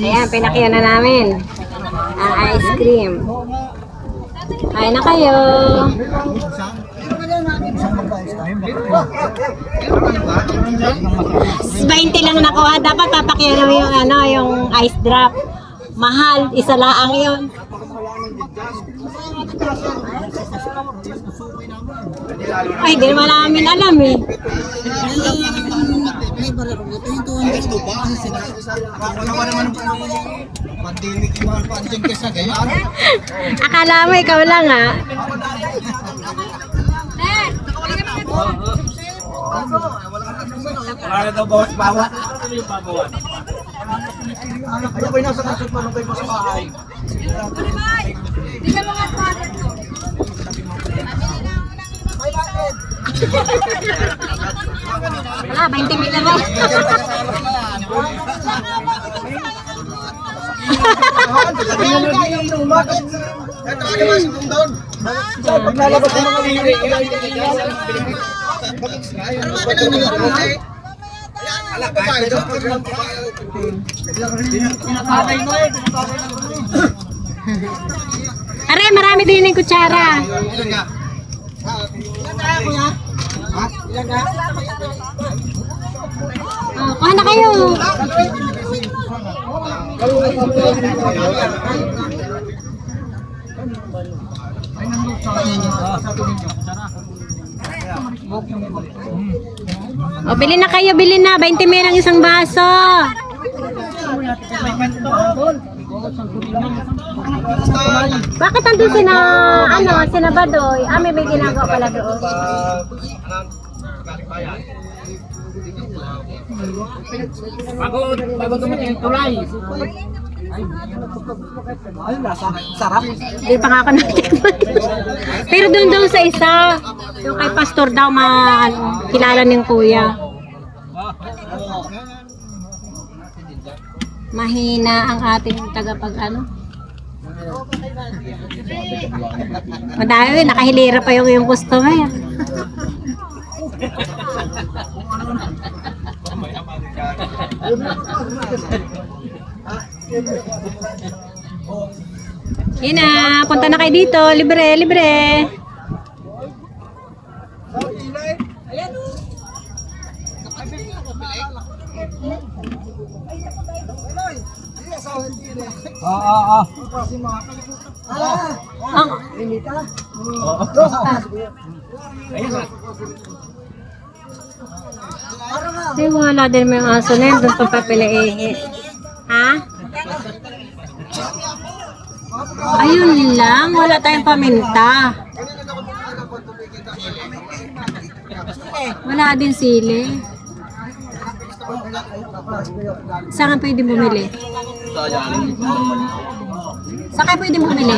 Ayan, pinakyan na namin. Ang ice cream. Kain na kayo. 20 lang nakuha. Dapat papakyan mo yung, ano, yung ice drop. Mahal. Isa laang yun. Ay, di naman namin alam eh. Pandemic yung mga pandemic kasi ganyan. Akala mo ikaw lang ah. Para daw bawas bawat. Ano ba yung nasa kasot pa nung kayo sa bahay? Wala, 20 mil na ba? Paglalabas ng mga liwi. Pinapatay mo eh. Pinapatay mo eh. Are, marami din yung kutsara. Ilan ka? Ilan ka? Ha? Ilan ka? Oh, kuha na kayo. O, bili na kayo, bili na. 20 mil ang isang baso. Bakit nandun sina, ano, sina Badoy? Ah, may may ginagawa pala doon. Pagod, pagod naman yung tulay. Ay, nasa sarap. Hindi pa nga ako natikman. Pero doon daw sa isa, yung kay pastor daw, ma, ano, kilala ng kuya. Mahina ang ating tagapag ano. Madami, nakahilira pa yung yung customer. Yun na, punta na kayo dito. Libre, libre. Oo, oo. Ang, Ay, wala din mo yung aso na yun. Doon pa papilaihi. Ha? Ayun lang. Wala tayong paminta. Wala din sili. Saan ka pwede bumili? Saan ka pwede bumili?